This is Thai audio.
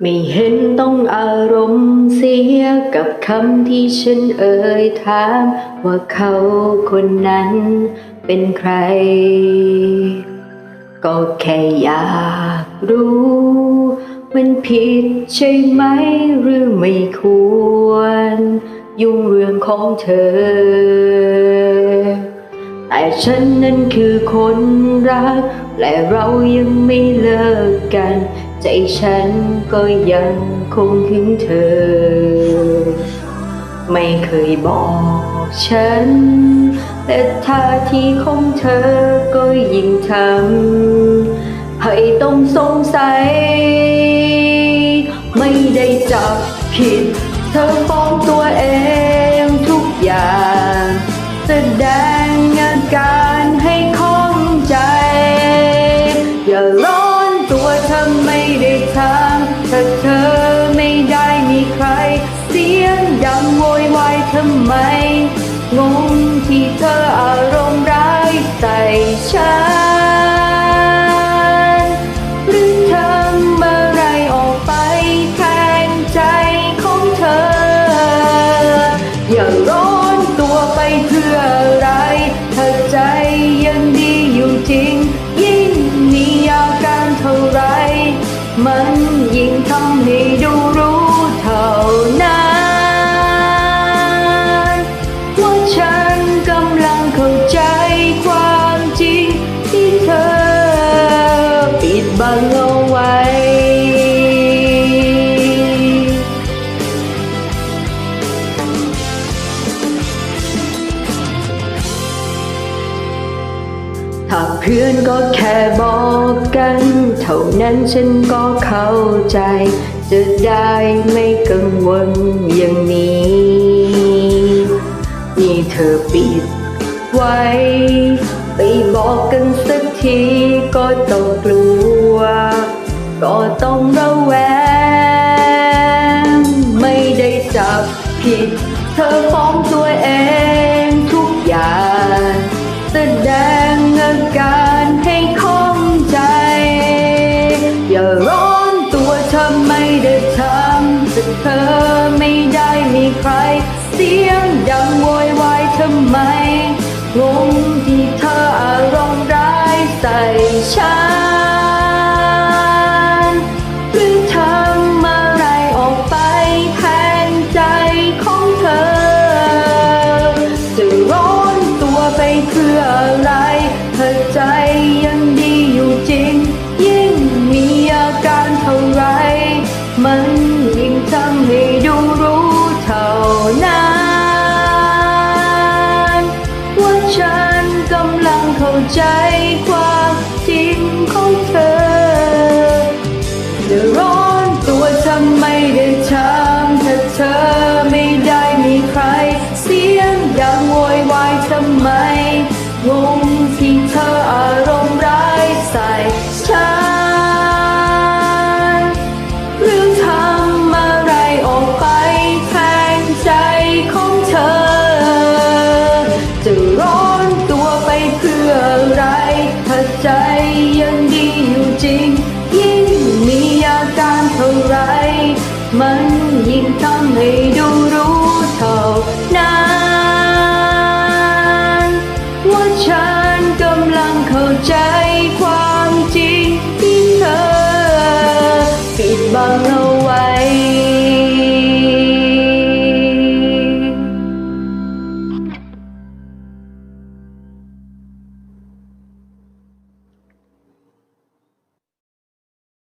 ไม่เห็นต้องอารมณ์เสียกับคำที่ฉันเอ่ยถาม ว่าเขาคนนั้นเป็นใคร ก็แค่อยากรู้ มันผิดใช่ไหมหรือไม่ควร ยุ่งเรื่องของเธอ แต่ฉันนั้นคือคนรัก และเรายังไม่เลิกกัน ใจฉันก็ยังคงถึงเธอ ไม่เคยบอกฉัน แต่ท่าทีของเธอก็ยิ่งทำให้ต้องสงสัย ไม่ได้จับผิด เธอฟ้องตัวเองทุกอย่างแสดง เสียงดังโวยวายทำไม งงที่เธออารมณ์ร้ายใส่ฉันหรือทำอะไรออกไปแทนใจของเธอ อย่าร้อนตัวไปเพื่ออะไรถ้าใจยังดีอยู่จริง ยิ่งมีอาการเท่าไร มันยิ่งทำให้ดูรู้ นั้นว่าฉันกำลังเข้าใจความจริงที่เธอปิดบังเอาไว้ถ้าเพื่อนก็แค่บอกกัน เท่านั้นฉันก็เข้าใจ จะได้ไม่กังวลอย่างนี้ นี่เธอปิดไว้ ไปบอกกันสักทีก็ต้องกลัว ก็ต้องระแวง ไม่ได้จับผิด เธอฟ้องตัวเองทุกอย่างแสดงอาการให้ข้องใจ อย่าร้อน เพื่ออะไรเธอใจยังดีอยู่จริง ยิ่งมีอาการเท่าไร มันยิ่งทำให้ดูรู้เท่านั้น ว่าฉันกำลังเข้าใจความจริงของเธอจะร้อนตัวทำไมได้ ยังดีอยู่จริง ยิ่งมีอาการเท่าไร มันยิ่งทำให้ดู